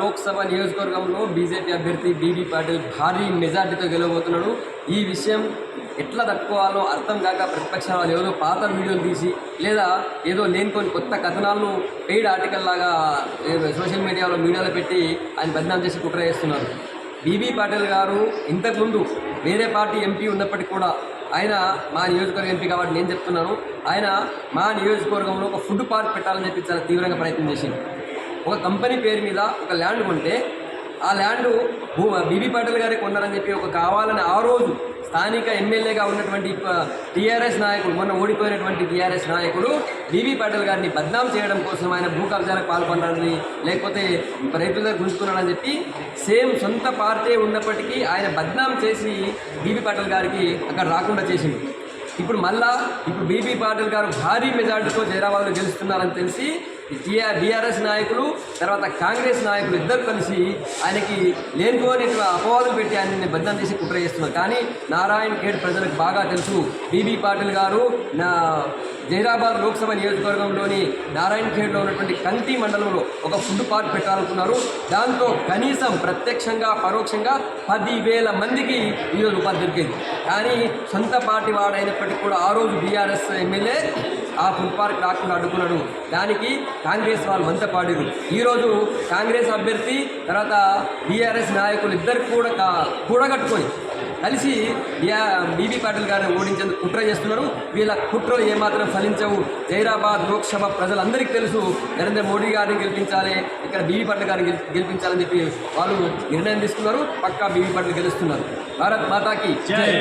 లోక్సభ నియోజకవర్గంలో బీజేపీ అభ్యర్థి బీబీ పాటిల్ భారీ మెజార్టీతో గెలవబోతున్నాడు. ఈ విషయం ఎట్లా తట్టుకోవాలో అర్థం కాక ప్రతిపక్షాలు వాళ్ళు ఏదో పాత వీడియోలు తీసి లేదా ఏదో లేనిపోని కొత్త కథనాలను పెయిడ్ ఆర్టికల్ లాగా సోషల్ మీడియాలో మీడియాలో పెట్టి ఆయన బదనాం చేసి కుట్ర చేస్తున్నారు. బీబీ పాటిల్ గారు ఇంతకుముందు వేరే పార్టీ ఎంపీ ఉన్నప్పటికీ కూడా ఆయన మా నియోజకవర్గ ఎంపీ కాబట్టి నేను చెప్తున్నాను. ఆయన మా నియోజకవర్గంలో ఒక ఫుడ్ పార్క్ పెట్టాలని చెప్పి చాలా తీవ్రంగా ప్రయత్నం చేసింది ఒక కంపెనీ పేరు మీద ఒక ల్యాండ్ కొంటే ఆ ల్యాండ్ భూ బీబీ పాటిల్ గారే కొన్నారని చెప్పి ఒక కావాలని ఆ రోజు స్థానిక ఎమ్మెల్యేగా ఉన్నటువంటి టీఆర్ఎస్ నాయకుడు మొన్న ఓడిపోయినటువంటి టీఆర్ఎస్ నాయకుడు బీబీ పాటిల్ గారిని బద్నాం చేయడం కోసం ఆయన భూ కబ్జాలకు పాల్పడాలని లేకపోతే రైతుల దగ్గర గుంజుకున్నాడని చెప్పి సేమ్ సొంత పార్టీ ఉన్నప్పటికీ ఆయన బద్నాం చేసి బీబీ పాటిల్ గారికి అక్కడ రాకుండా చేసింది ఇప్పుడు మళ్ళా ఇప్పుడు బీబీ పాటిల్ గారు భారీ మెజార్టీతో జైరాబాద్లో గెలుస్తున్నారని తెలిసి టీఆర్ బీఆర్ఎస్ నాయకులు తర్వాత కాంగ్రెస్ నాయకులు ఇద్దరు కలిసి ఆయనకి లేనిపోని అపవాదులు పెట్టి ఆయన్ని బద్దం చేసి కుట్ర చేస్తున్నారు. కానీ నారాయణ ఖేడ్ ప్రజలకు బాగా తెలుసు. బీబీ పాటిల్ గారు నా జైరాబాద్ లోక్సభ నియోజకవర్గంలోని నారాయణఖేడ్లో ఉన్నటువంటి కంటి మండలంలో ఒక ఫుడ్ పార్క్ పెట్టాలనుకున్నారు. దాంతో కనీసం ప్రత్యక్షంగా పరోక్షంగా పదివేల మందికి ఈరోజు ఉపాధి దొరికింది. కానీ సొంత పార్టీ వాడైనప్పటికీ కూడా ఆ రోజు బీఆర్ఎస్ ఎమ్మెల్యే ఆ ఫుడ్ పార్క్ రాకుండా అడ్డుకున్నాడు. దానికి కాంగ్రెస్ వాళ్ళు వంతపాడిరు ఈరోజు కాంగ్రెస్ అభ్యర్థి తర్వాత బీఆర్ఎస్ నాయకులు ఇద్దరు కూడా కూడగట్టుకొని కలిసి బీబీ పాటిల్ గారిని ఓడించేందుకు కుట్ర చేస్తున్నారు. వీళ్ళ కుట్రలు ఏమాత్రం ఫలించవు. జైరాబాద్ లోక్సభ ప్రజలందరికీ తెలుసు. నరేంద్ర మోడీ గారిని గెలిపించాలి ఇక్కడ బీబీ పాటిల్ గారిని గెలిపించాలని చెప్పి వాళ్ళు నిర్ణయం తీసుకున్నారు. పక్కా బీబీ పాటిల్ గెలుస్తున్నారు. భారత్ మాతాకి జై.